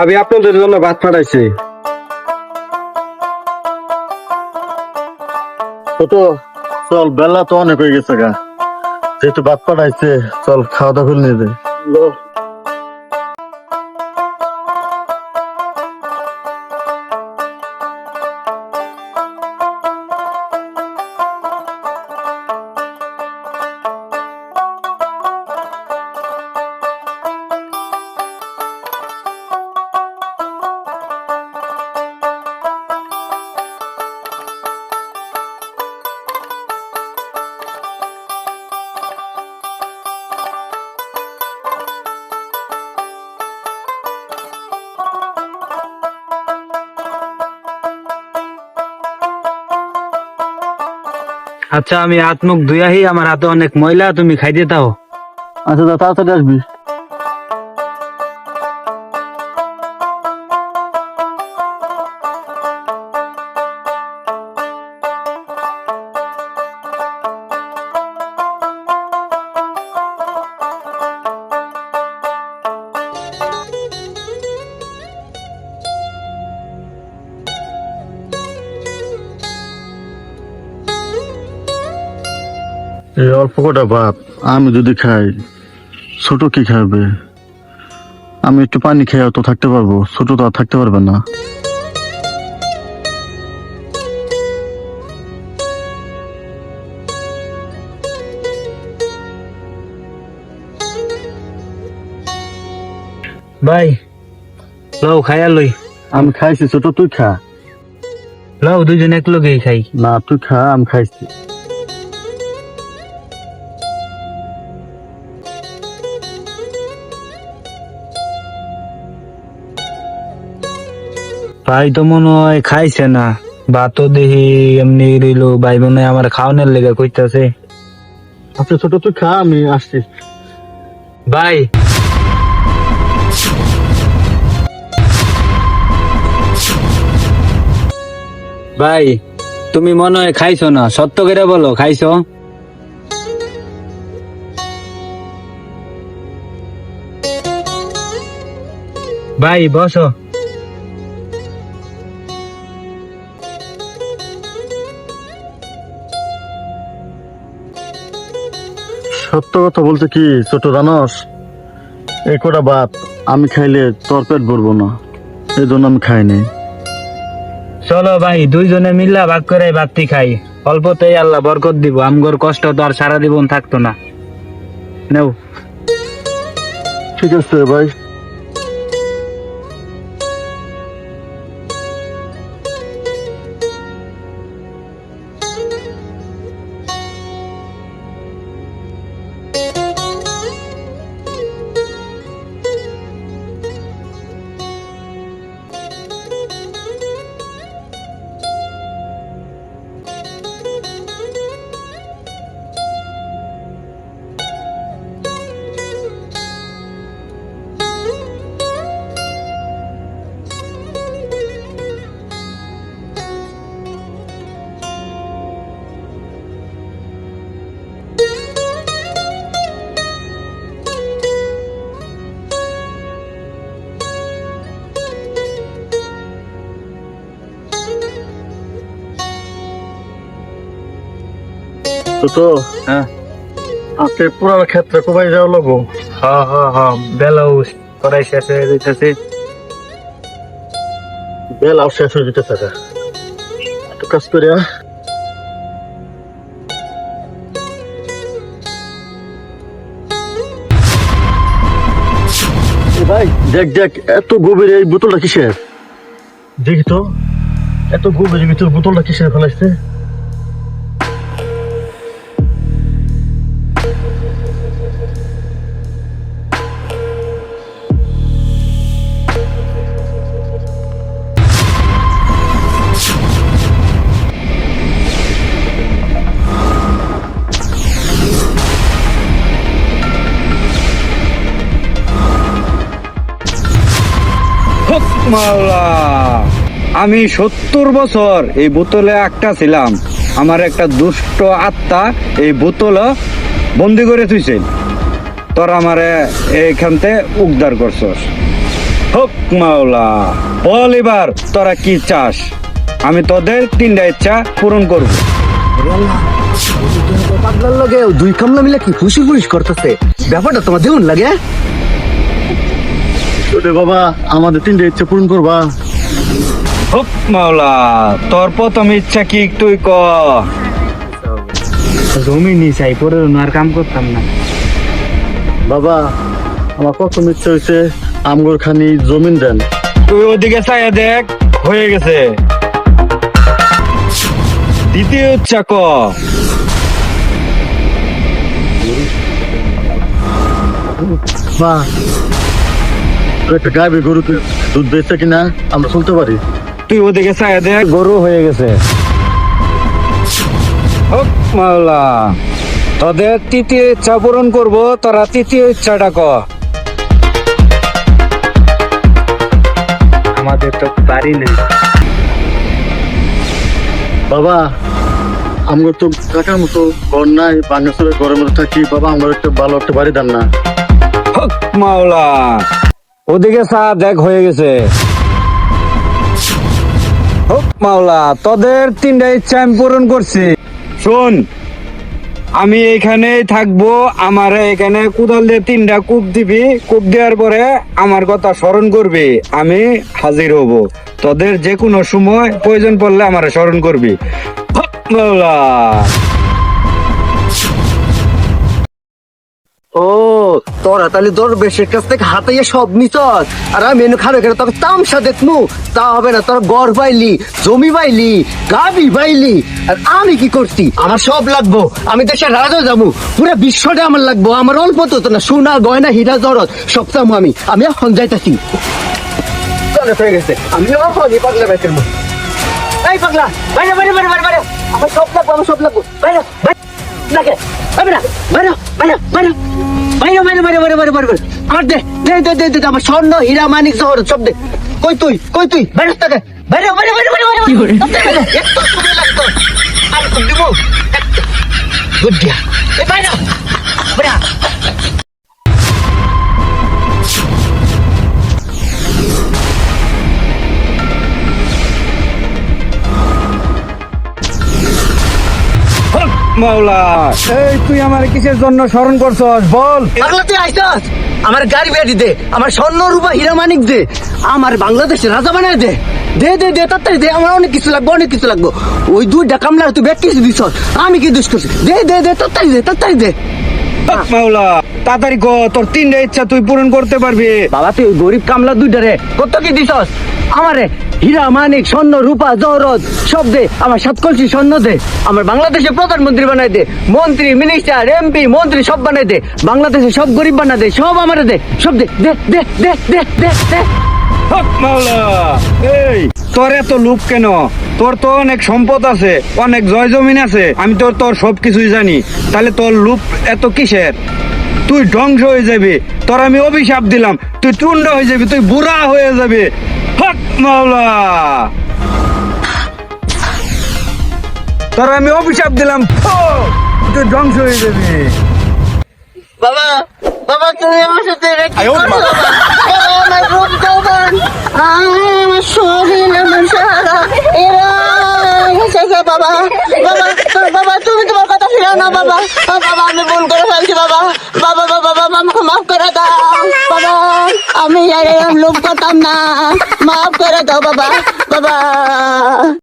ভাবি আপনাদের জন্য ভাত পাঠাইছে তো চল বেলা তো অনেক হয়ে গেছে গা। যেহেতু ভাত পাঠাইছে চল খাওয়া দাওয়া করে নিয়ে আচ্ছা আমি হাত মুখ ধুয়াহি আমার হাতে অনেক ময়লা, তুমি খাইতে তাও আচ্ছা তাড়াতাড়ি আসবি। এই অল্প কটা ভাত। আমি যদি খাই ছোট কি খাবে? আমি একটু পানি খেয়ে তো থাকতে পারব ছোট তো আর থাকতে পারবে না। ভাই লও খাইয়া লই। আমি খাইছি ছোট তুই খা। লও দুজন এক লগেই খাই। না তুই খা আমি খাইছি। ভাই তো মনে হয় খাইছে না। ভাতও দেখি এমনি রইল ভাই মনে হয় আমার খাওয়ানোর লেগে কইতাছে। আচ্ছা ছোট তুই খা আমি আসছি। ভাই। ভাই তুমি মনে হয় খাইছো না? সত্য করে বলো খাইছো? ভাই বসো। সত্য কথা বলতে কি ছোট জানস এ কটা ভাত আমি খাইলে তোর পেট ভরবো না। এই জন্য আমি খাইনি চলো ভাই দুইজনে মিল্লা ভাগ করে ভাতটি খাই। অল্পতেই আল্লাহ বরকত দিব আমগর কষ্ট তো আর সারা জীবন থাকতো না। নেও। ঠিক আছে ভাই। তো হ্যাঁ। আজকে পুরো ক্ষেত্রে কোবাই যাও বেলাও করাই শেষ হয়ে যেতেছে বেলাও শেষ হয়ে একটু কাজ করে ভাই, দেখ দেখ, এত গভীর এই বোতলটা কিসের? দেখি তো, এত গভীর ভিতর বোতলটা কিসের ফেলাইছে? আমি সত্তর বছর এই বোতলে একটা ছিলাম। আমার একটা দুষ্ট আত্মা এই বোতল বন্দি করে তুইছে তোর আমারে এইখানতে উদ্ধার করছস। হোক মাওলা, বল এবার তোরা কি চাস? আমি তোদের তিনটা ইচ্ছা পূরণ করব। পাগলার লগে দুই কামলা মিলে কি ফুসি ফুস করতেছে? ব্যাপারটা তোমার দেউন লাগে ওরে বাবা আমাদের তিনটে ইচ্ছে পূরণ করবা। হোক মাওলা তোর প্রথম ইচ্ছা কি তুই ক? জমি নি চাই পরে আর কাম করতাম না। বাবা আমার প্রথম ইচ্ছে হয়েছে আমগর খানি জমিন দেন। তুই ওদিকে চাইয়া দেখ হয়ে গেছে। দ্বিতীয় ইচ্ছা ক। মা একটা গাইবে গরু দুধ বেচছে কিনা আমরা শুনতে পারি। তুই ওদিকে চাইয়া দেখ গরু হয়ে গেছে। হোক মাওলা। তোদের তৃতীয় ইচ্ছা পূরণ করব তোরা তৃতীয় ইচ্ছাটা ক। আমাদের তো বাড়ি নেই। বাবা আমগর তো কাকার মতো ঘর নাই বাংলাদেশের ঘরের মধ্যে থাকি। বাবা আমরা একটা ভালো একটা বাড়ি দেন না। হক মাওলা। ওদিকে চা দেখ হয়ে গেছে। মাওলা, তোদের তিনটা ইচ্ছা আমি পূরণ করছি। শোন, আমি এখানেই থাকব, আমার এখানে কুদাল দিয়ে তিনটা কূপ দিবি, কূপ দেওয়ার পরে আমার কথা স্মরণ করবি, আমি হাজির হব। তোদের যে কোনো সময় প্রয়োজন পড়লে আমার স্মরণ করবি। ও তোরা তাহলে দরবেশের কাছ থেকে হাতাইয়া সব নিচস আর আমি এনে খাবে কেন? তোকে তামসা দেখমু তা হবে না, তোর গড় পাইলি, জমি পাইলি, গাবি পাইলি। আর আমি কি করছি? আমার সব লাগবো। আমি দেশের রাজা যাব। পুরো বিশ্বটা আমার লাগবো। আমার অল্প তো না। সোনা, গয়না, হীরা জরত সব চামু আমি। আমি এখন যাইতাছি। হয়ে গেছে। আমি এখন পাগলা বেচের এই পাগলা, বাইরে বাইরে বাইরে বাইরে আমার সব লাগবো, আমার সব লাগবো। বাইরে বাইরে। লাগে বাইরে বাইরে বাইরে বাইরে বাইরে বাইরে বাইরে বাইরে বাইরে আমার দে দে দে দে দে আমার স্বর্ণ হীরা মানিক জহর সব দে। কই তুই কই তুই? বাইরে থাকে বাইরে বাইরে বাইরে বাইরে বাইরে একটু সময় লাগতো আর দিব। গুড দিয়া। এ বাইরে। বাইরে মাওলা। এই, তুই আমার কিসের জন্য স্মরণ করছস? বল। পাগলা তুই আইসাস আমার গাড়ি বেড়ি দে আমার স্বর্ণ রূপা হীরা মানিক দে, আমার বাংলাদেশের রাজা বানায় দে। দে দে দে, তাড়াতাড়ি দে, আমার অনেক কিছু লাগবে, অনেক কিছু লাগবে। ওই দুইটা কামলা তুই বেট কিছু দিছস, আমি কি দুষ্ট? করছি দে দে দে, তাড়াতাড়ি দে তাড়াতাড়ি দে। মাওলা তাড়াতাড়ি ক তোর তিনটা ইচ্ছা তুই পূরণ করতে পারবি। বাবা তুই গরিব কামলা দুইটা রে কত কি দিছস? আমারে হীরা মানিক স্বর্ণ রূপা জহরত সব দে আমার সাত কলসি স্বর্ণ দে আমার বাংলাদেশের প্রধানমন্ত্রী বানাই দে মন্ত্রী মিনিস্টার এমপি মন্ত্রী সব বানাই দে বাংলাদেশে সব গরিব বানা দে সব আমারে দে সব দে দে দে দে দে দে দে। মাওলা এই। তোর এত লোভ কেন? তোর তো অনেক সম্পদ আছে অনেক জয় জমিন আছে আমি তোর তোর সব কিছুই জানি। তাহলে তোর লোভ এত কিসের? তুই ধ্বংস হয়ে যাবি। তোর আমি অভিশাপ দিলাম তুই টুন্ড হয়ে যাবি তুই বুড়া হয়ে যাবি। হক মাওলা! তোর আমি অভিশাপ দিলাম তুই ধ্বংস হয়ে যাবি। বাবা বাবা তুমি আমার সাথে বাবা বাবা, বাবা তুমি তোমার কথা না বাবা। বাবা আমি ভুল করে ফেলছি বাবা। বাবা বাবা আমাকে মাফ করে দাও বাবা। আমি করতাম না। মাফ করে দাও বাবা বাবা।